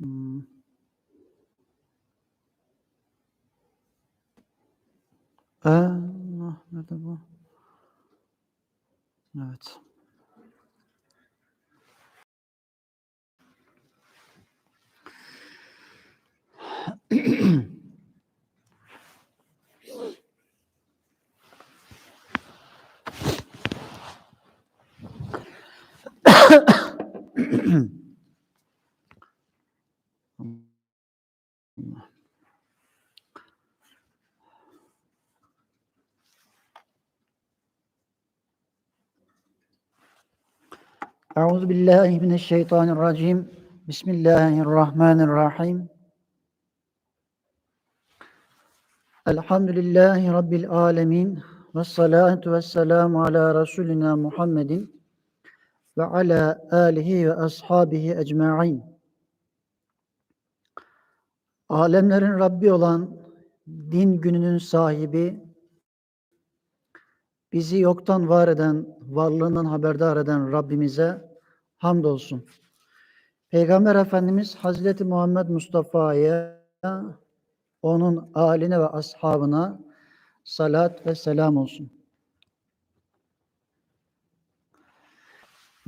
Hmm. Aa, nerede bu? Evet. Euzu billahi mineşşeytanirracim. Bismillahirrahmanirrahim. Elhamdülillahi rabbil alamin. Ve salatu vesselamu ala resulina Muhammedin ve ala alihi ve ashabihi ecmaîn. Alemlerin Rabbi olan din gününün sahibi bizi yoktan var eden, varlığından haberdar eden Rabbimize hamdolsun. Peygamber Efendimiz Hazreti Muhammed Mustafa'ya, onun aline ve ashabına salat ve selam olsun.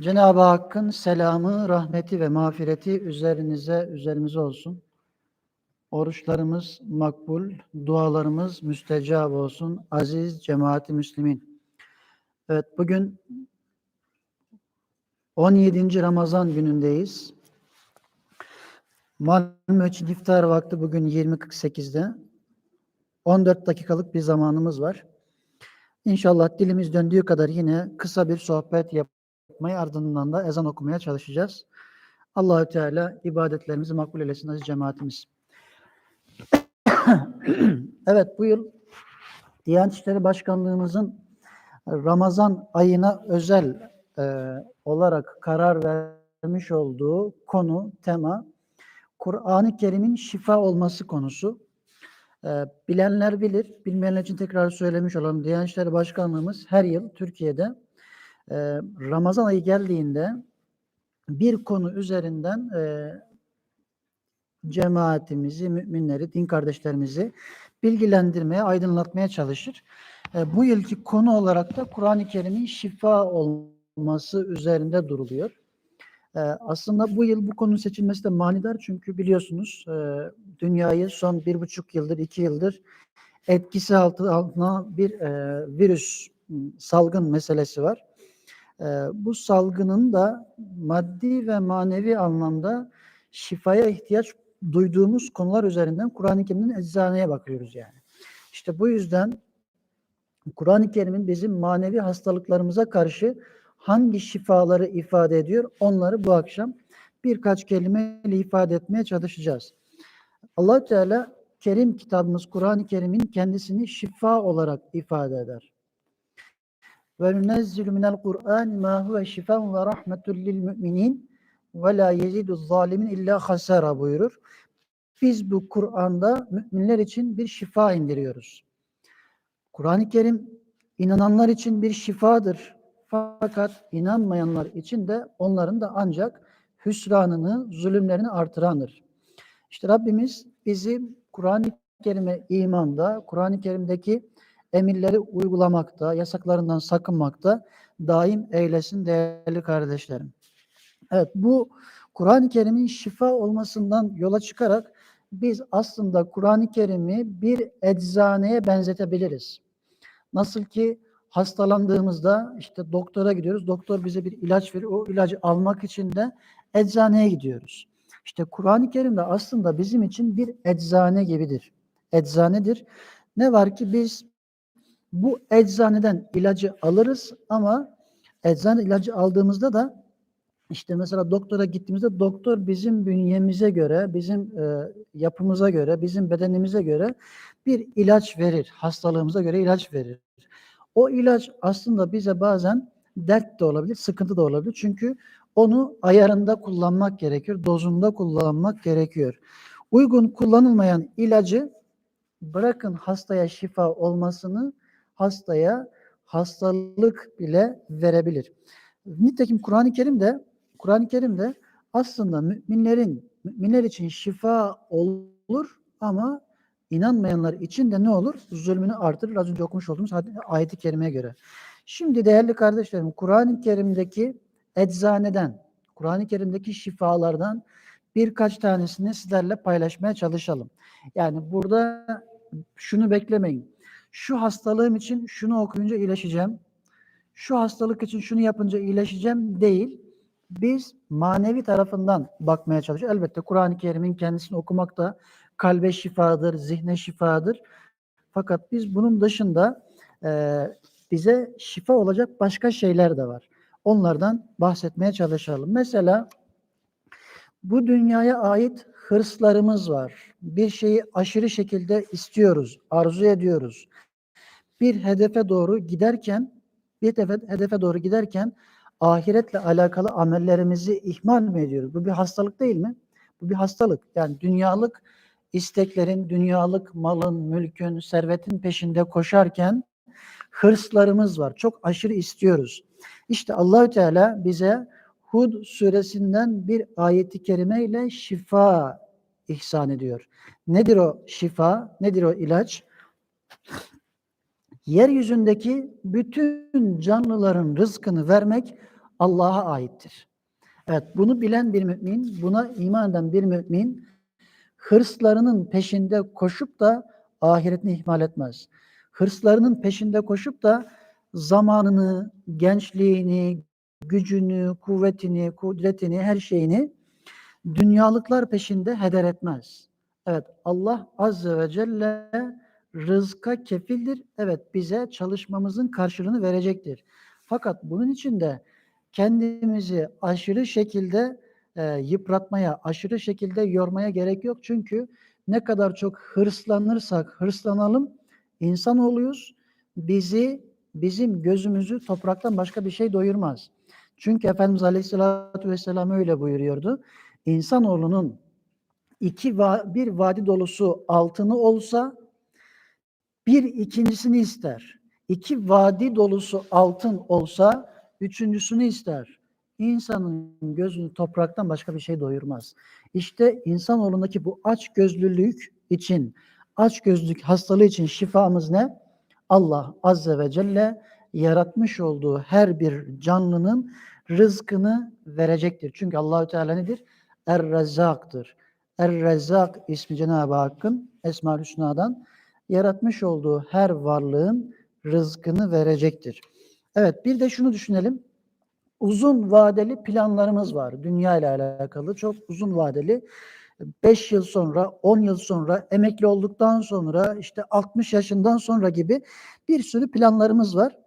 Cenab-ı Hakk'ın selamı, rahmeti ve mağfireti üzerinize, üzerimize olsun. Oruçlarımız makbul, dualarımız müstecab olsun. Aziz cemaati müslimin. Evet bugün 17. Ramazan günündeyiz. Malum için iftar vakti bugün 20.48'de. 14 dakikalık bir zamanımız var. İnşallah dilimiz döndüğü kadar yine kısa bir sohbet yapmayı ardından da ezan okumaya çalışacağız. Allahü Teala ibadetlerimizi makbul eylesin aziz cemaatimiz. evet bu yıl Diyanet İşleri Başkanlığımızın Ramazan ayına özel e, olarak karar vermiş olduğu konu, tema Kur'an-ı Kerim'in şifa olması konusu. E, bilenler bilir, bilmeyenler için tekrar söylemiş olalım. Diyanet İşleri Başkanlığımız her yıl Türkiye'de e, Ramazan ayı geldiğinde bir konu üzerinden e, cemaatimizi, müminleri, din kardeşlerimizi bilgilendirmeye, aydınlatmaya çalışır. E, bu yılki konu olarak da Kur'an-ı Kerim'in şifa olması üzerinde duruluyor. E, aslında bu yıl bu konunun seçilmesi de manidar çünkü biliyorsunuz e, dünyayı son bir buçuk yıldır, iki yıldır etkisi altı, altına bir e, virüs salgın meselesi var. E, bu salgının da maddi ve manevi anlamda şifaya ihtiyaç duyduğumuz konular üzerinden Kur'an-ı Kerim'in eczaneye bakıyoruz yani. İşte bu yüzden Kur'an-ı Kerim'in bizim manevi hastalıklarımıza karşı hangi şifaları ifade ediyor onları bu akşam birkaç kelimeyle ifade etmeye çalışacağız. allah Teala Kerim kitabımız Kur'an-ı Kerim'in kendisini şifa olarak ifade eder. Ve nunezzilu minel Kur'an ma huve şifa ve rahmetul lil müminin ve la yezidu zalimin illa hasara buyurur. Biz bu Kur'an'da müminler için bir şifa indiriyoruz. Kur'an-ı Kerim inananlar için bir şifadır. Fakat inanmayanlar için de onların da ancak hüsranını, zulümlerini artırandır. İşte Rabbimiz bizi Kur'an-ı Kerim'e imanda, Kur'an-ı Kerim'deki emirleri uygulamakta, yasaklarından sakınmakta daim eylesin değerli kardeşlerim. Evet bu Kur'an-ı Kerim'in şifa olmasından yola çıkarak biz aslında Kur'an-ı Kerim'i bir eczaneye benzetebiliriz. Nasıl ki hastalandığımızda işte doktora gidiyoruz. Doktor bize bir ilaç veriyor. O ilacı almak için de eczaneye gidiyoruz. İşte Kur'an-ı Kerim de aslında bizim için bir eczane gibidir. Eczanedir. Ne var ki biz bu eczaneden ilacı alırız ama eczane ilacı aldığımızda da işte mesela doktora gittiğimizde doktor bizim bünyemize göre, bizim e, yapımıza göre, bizim bedenimize göre bir ilaç verir. Hastalığımıza göre ilaç verir. O ilaç aslında bize bazen dert de olabilir, sıkıntı da olabilir. Çünkü onu ayarında kullanmak gerekiyor, dozunda kullanmak gerekiyor. Uygun kullanılmayan ilacı bırakın hastaya şifa olmasını hastaya hastalık bile verebilir. Nitekim Kur'an-ı Kerim'de Kur'an-ı Kerim'de aslında müminlerin müminler için şifa olur ama inanmayanlar için de ne olur? Zulmünü artırır. Az önce okumuş olduğumuz ayeti kerimeye göre. Şimdi değerli kardeşlerim, Kur'an-ı Kerim'deki eczaneden, Kur'an-ı Kerim'deki şifalardan birkaç tanesini sizlerle paylaşmaya çalışalım. Yani burada şunu beklemeyin. Şu hastalığım için şunu okuyunca iyileşeceğim. Şu hastalık için şunu yapınca iyileşeceğim değil. Biz manevi tarafından bakmaya çalışıyoruz. Elbette Kur'an-ı Kerim'in kendisini okumak da kalbe şifadır, zihne şifadır. Fakat biz bunun dışında e, bize şifa olacak başka şeyler de var. Onlardan bahsetmeye çalışalım. Mesela bu dünyaya ait hırslarımız var. Bir şeyi aşırı şekilde istiyoruz, arzu ediyoruz. Bir hedefe doğru giderken, bir hedefe, hedefe doğru giderken ahiretle alakalı amellerimizi ihmal mi ediyoruz? Bu bir hastalık değil mi? Bu bir hastalık. Yani dünyalık isteklerin, dünyalık malın, mülkün, servetin peşinde koşarken hırslarımız var. Çok aşırı istiyoruz. İşte Allahü Teala bize Hud suresinden bir ayeti kerime ile şifa ihsan ediyor. Nedir o şifa? Nedir o ilaç? Yeryüzündeki bütün canlıların rızkını vermek Allah'a aittir. Evet, bunu bilen bir mümin, buna iman eden bir mümin hırslarının peşinde koşup da ahiretini ihmal etmez. Hırslarının peşinde koşup da zamanını, gençliğini, gücünü, kuvvetini, kudretini, her şeyini dünyalıklar peşinde heder etmez. Evet, Allah Azze ve Celle rızka kefildir. Evet, bize çalışmamızın karşılığını verecektir. Fakat bunun için de kendimizi aşırı şekilde e, yıpratmaya, aşırı şekilde yormaya gerek yok. Çünkü ne kadar çok hırslanırsak hırslanalım, insan oluyoruz. Bizi, bizim gözümüzü topraktan başka bir şey doyurmaz. Çünkü Efendimiz Aleyhisselatü Vesselam öyle buyuruyordu. İnsanoğlunun iki va bir vadi dolusu altını olsa bir ikincisini ister. İki vadi dolusu altın olsa üçüncüsünü ister. İnsanın gözünü topraktan başka bir şey doyurmaz. İşte insanoğlundaki bu aç gözlülük için, aç gözlülük hastalığı için şifamız ne? Allah Azze ve Celle yaratmış olduğu her bir canlının rızkını verecektir. Çünkü Allahü Teala nedir? Er-Rezzak'tır. Er-Rezzak ismi Cenab-ı Hakk'ın Esma-ül Hüsna'dan yaratmış olduğu her varlığın rızkını verecektir. Evet bir de şunu düşünelim. Uzun vadeli planlarımız var. Dünya ile alakalı çok uzun vadeli. 5 yıl sonra, 10 yıl sonra, emekli olduktan sonra, işte 60 yaşından sonra gibi bir sürü planlarımız var.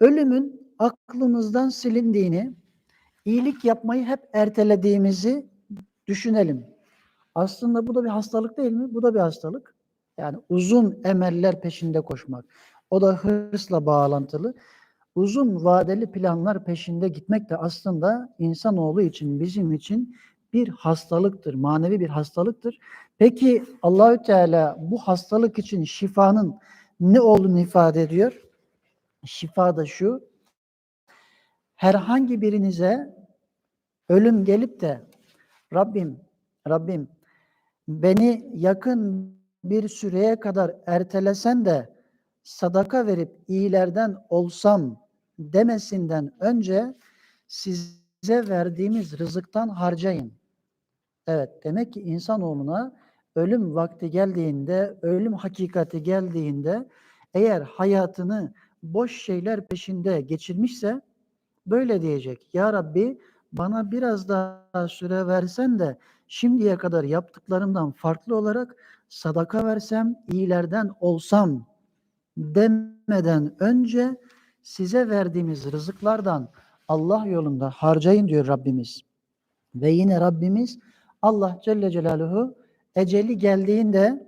Ölümün aklımızdan silindiğini, iyilik yapmayı hep ertelediğimizi düşünelim. Aslında bu da bir hastalık değil mi? Bu da bir hastalık. Yani uzun emeller peşinde koşmak. O da hırsla bağlantılı. Uzun vadeli planlar peşinde gitmek de aslında insanoğlu için, bizim için bir hastalıktır, manevi bir hastalıktır. Peki Allahü Teala bu hastalık için şifanın ne olduğunu ifade ediyor? Şifa da şu. Herhangi birinize ölüm gelip de Rabbim, Rabbim beni yakın bir süreye kadar ertelesen de sadaka verip iyilerden olsam demesinden önce size verdiğimiz rızıktan harcayın. Evet demek ki insanoğluna ölüm vakti geldiğinde, ölüm hakikati geldiğinde eğer hayatını boş şeyler peşinde geçirmişse böyle diyecek. Ya Rabbi bana biraz daha süre versen de şimdiye kadar yaptıklarımdan farklı olarak sadaka versem, iyilerden olsam demeden önce size verdiğimiz rızıklardan Allah yolunda harcayın diyor Rabbimiz. Ve yine Rabbimiz Allah Celle Celaluhu eceli geldiğinde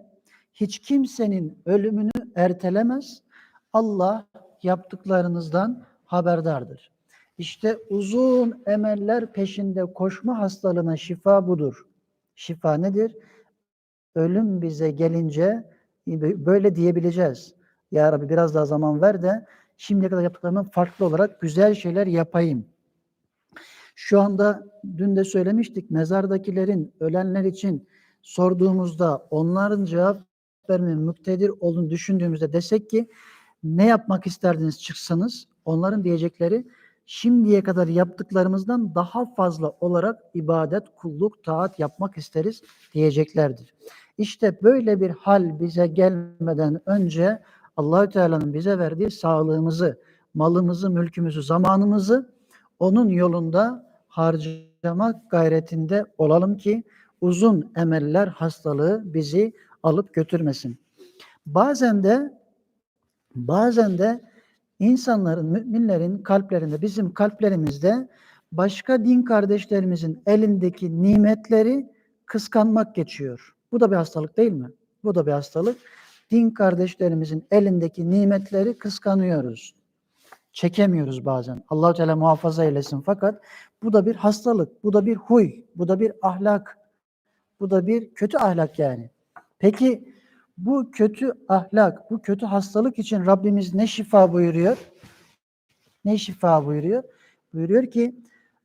hiç kimsenin ölümünü ertelemez. Allah yaptıklarınızdan haberdardır. İşte uzun emeller peşinde koşma hastalığına şifa budur. Şifa nedir? Ölüm bize gelince böyle diyebileceğiz. Ya Rabbi biraz daha zaman ver de şimdiye kadar yaptıklarımdan farklı olarak güzel şeyler yapayım. Şu anda dün de söylemiştik mezardakilerin ölenler için sorduğumuzda onların cevap vermenin muktedir olduğunu düşündüğümüzde desek ki ne yapmak isterdiniz çıksanız onların diyecekleri şimdiye kadar yaptıklarımızdan daha fazla olarak ibadet, kulluk, taat yapmak isteriz diyeceklerdir. İşte böyle bir hal bize gelmeden önce Allahü Teala'nın bize verdiği sağlığımızı, malımızı, mülkümüzü, zamanımızı onun yolunda harcamak gayretinde olalım ki uzun emeller hastalığı bizi alıp götürmesin. Bazen de bazen de insanların, müminlerin kalplerinde, bizim kalplerimizde başka din kardeşlerimizin elindeki nimetleri kıskanmak geçiyor. Bu da bir hastalık değil mi? Bu da bir hastalık. Din kardeşlerimizin elindeki nimetleri kıskanıyoruz. Çekemiyoruz bazen. Allahu Teala muhafaza eylesin fakat bu da bir hastalık, bu da bir huy, bu da bir ahlak. Bu da bir kötü ahlak yani. Peki bu kötü ahlak, bu kötü hastalık için Rabbimiz ne şifa buyuruyor? Ne şifa buyuruyor? Buyuruyor ki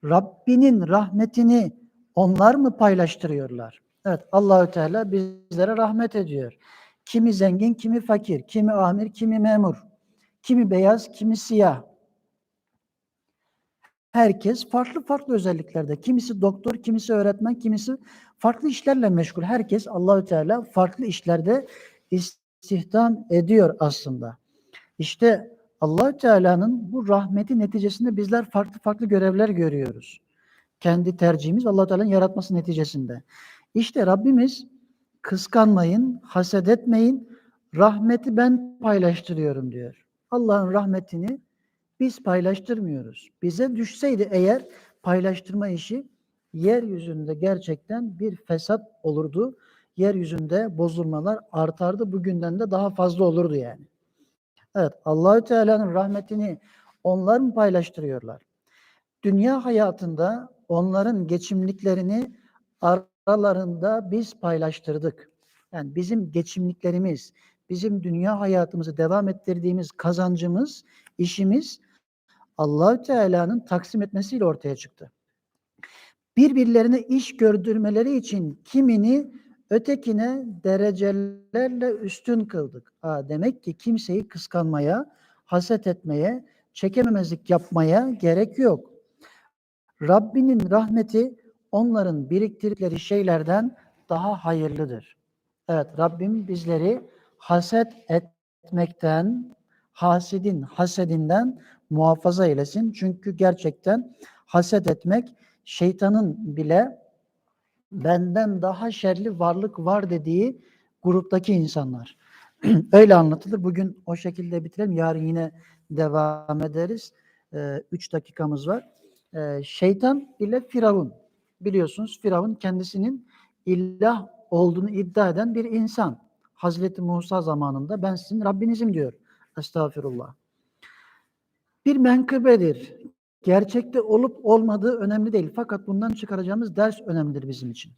Rabbinin rahmetini onlar mı paylaştırıyorlar? Evet Allahü Teala bizlere rahmet ediyor. Kimi zengin, kimi fakir, kimi amir, kimi memur, kimi beyaz, kimi siyah. Herkes farklı farklı özelliklerde. Kimisi doktor, kimisi öğretmen, kimisi farklı işlerle meşgul. Herkes Allahü Teala farklı işlerde istihdam ediyor aslında. İşte Allahü Teala'nın bu rahmeti neticesinde bizler farklı farklı görevler görüyoruz. Kendi tercihimiz Allahü Teala'nın yaratması neticesinde. İşte Rabbimiz kıskanmayın, haset etmeyin, rahmeti ben paylaştırıyorum diyor. Allah'ın rahmetini biz paylaştırmıyoruz. Bize düşseydi eğer paylaştırma işi yeryüzünde gerçekten bir fesat olurdu. Yeryüzünde bozulmalar artardı. Bugünden de daha fazla olurdu yani. Evet Allahü Teala'nın rahmetini onlar mı paylaştırıyorlar? Dünya hayatında onların geçimliklerini aralarında biz paylaştırdık. Yani bizim geçimliklerimiz, bizim dünya hayatımızı devam ettirdiğimiz kazancımız, işimiz Allahü Teala'nın taksim etmesiyle ortaya çıktı. Birbirlerine iş gördürmeleri için kimini ötekine derecelerle üstün kıldık. Ha, demek ki kimseyi kıskanmaya, haset etmeye, çekememezlik yapmaya gerek yok. Rabbinin rahmeti onların biriktirdikleri şeylerden daha hayırlıdır. Evet Rabbim bizleri haset etmekten, hasidin hasedinden muhafaza eylesin. Çünkü gerçekten haset etmek şeytanın bile benden daha şerli varlık var dediği gruptaki insanlar. Öyle anlatılır. Bugün o şekilde bitirelim. Yarın yine devam ederiz. Ee, üç dakikamız var. Ee, şeytan ile Firavun. Biliyorsunuz Firavun kendisinin ilah olduğunu iddia eden bir insan. Hazreti Musa zamanında ben sizin Rabbinizim diyor. Estağfirullah. Bir menkıbedir. Gerçekte olup olmadığı önemli değil. Fakat bundan çıkaracağımız ders önemlidir bizim için.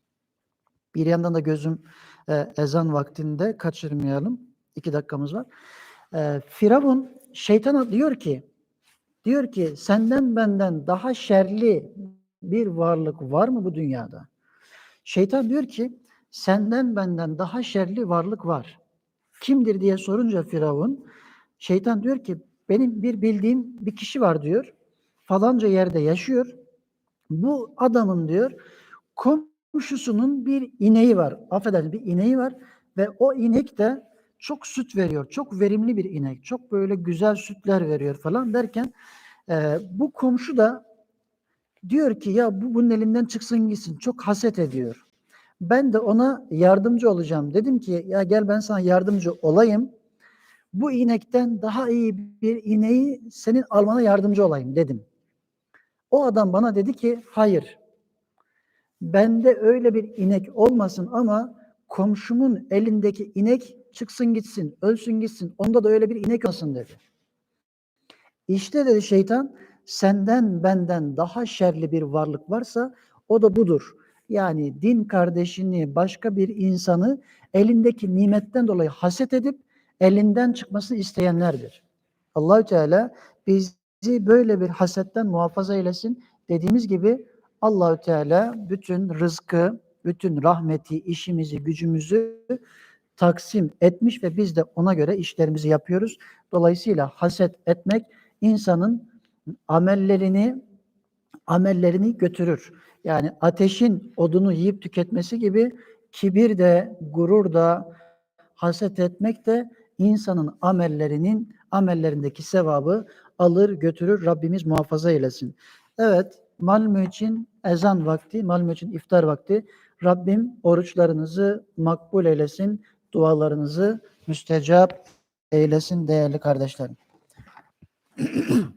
Bir yandan da gözüm e, ezan vaktinde kaçırmayalım. İki dakikamız var. E, Firavun şeytana diyor ki diyor ki senden benden daha şerli bir varlık var mı bu dünyada? Şeytan diyor ki senden benden daha şerli varlık var. Kimdir diye sorunca Firavun şeytan diyor ki benim bir bildiğim bir kişi var diyor. Falanca yerde yaşıyor. Bu adamın diyor komşusunun bir ineği var. Affedersin bir ineği var ve o inek de çok süt veriyor. Çok verimli bir inek. Çok böyle güzel sütler veriyor falan derken e, bu komşu da diyor ki ya bu bunun elinden çıksın gitsin. Çok haset ediyor. Ben de ona yardımcı olacağım. Dedim ki ya gel ben sana yardımcı olayım. Bu inekten daha iyi bir ineği senin almana yardımcı olayım dedim. O adam bana dedi ki hayır. Bende öyle bir inek olmasın ama komşumun elindeki inek çıksın gitsin, ölsün gitsin. Onda da öyle bir inek olsun dedi. İşte dedi şeytan senden benden daha şerli bir varlık varsa o da budur. Yani din kardeşini, başka bir insanı elindeki nimetten dolayı haset edip elinden çıkmasını isteyenlerdir. Allahü Teala bizi böyle bir hasetten muhafaza eylesin. Dediğimiz gibi Allahü Teala bütün rızkı, bütün rahmeti, işimizi, gücümüzü taksim etmiş ve biz de ona göre işlerimizi yapıyoruz. Dolayısıyla haset etmek insanın amellerini amellerini götürür. Yani ateşin odunu yiyip tüketmesi gibi kibir de, gurur da, haset etmek de insanın amellerinin amellerindeki sevabı alır götürür. Rabbimiz muhafaza eylesin. Evet, Malmö için ezan vakti, Malmö için iftar vakti. Rabbim oruçlarınızı makbul eylesin, dualarınızı müstecap eylesin değerli kardeşlerim.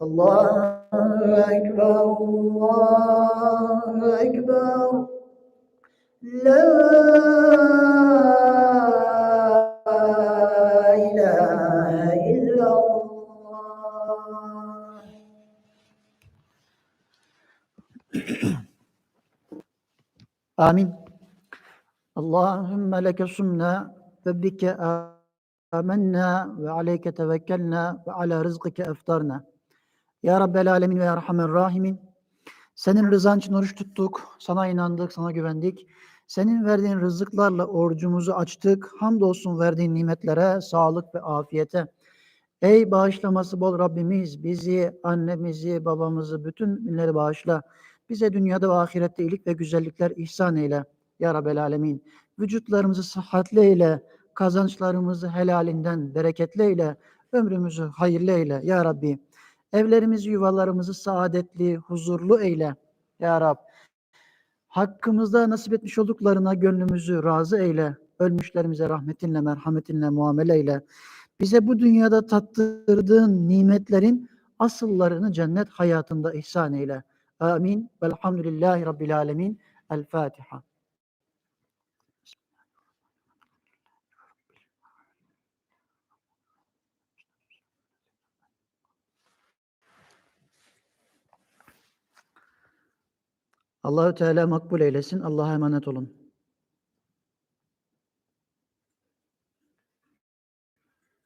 Allahu Ekber, Allahu Ekber. La ilahe illallah. Amin. Allahümme leke sumna ve bike amenna ve aleyke tevekkelna ve ala rızkike eftarna. Ya Rabbel Alemin ve Rahman Rahimin. Senin rızan için oruç tuttuk. Sana inandık, sana güvendik. Senin verdiğin rızıklarla orucumuzu açtık. Hamdolsun verdiğin nimetlere, sağlık ve afiyete. Ey bağışlaması bol Rabbimiz bizi, annemizi, babamızı, bütün müminleri bağışla. Bize dünyada ve ahirette iyilik ve güzellikler ihsan eyle. Ya Rabbel Alemin. Vücutlarımızı sıhhatli eyle. Kazançlarımızı helalinden bereketli eyle. Ömrümüzü hayırlı eyle. Ya Rabbi. Evlerimizi, yuvalarımızı saadetli, huzurlu eyle. Ya Rab. Hakkımızda nasip etmiş olduklarına gönlümüzü razı eyle. Ölmüşlerimize rahmetinle, merhametinle muamele eyle. Bize bu dünyada tattırdığın nimetlerin asıllarını cennet hayatında ihsan eyle. Amin. Velhamdülillahi Rabbil alemin. El Fatiha. Allahü Teala makbul eylesin. Allah'a emanet olun.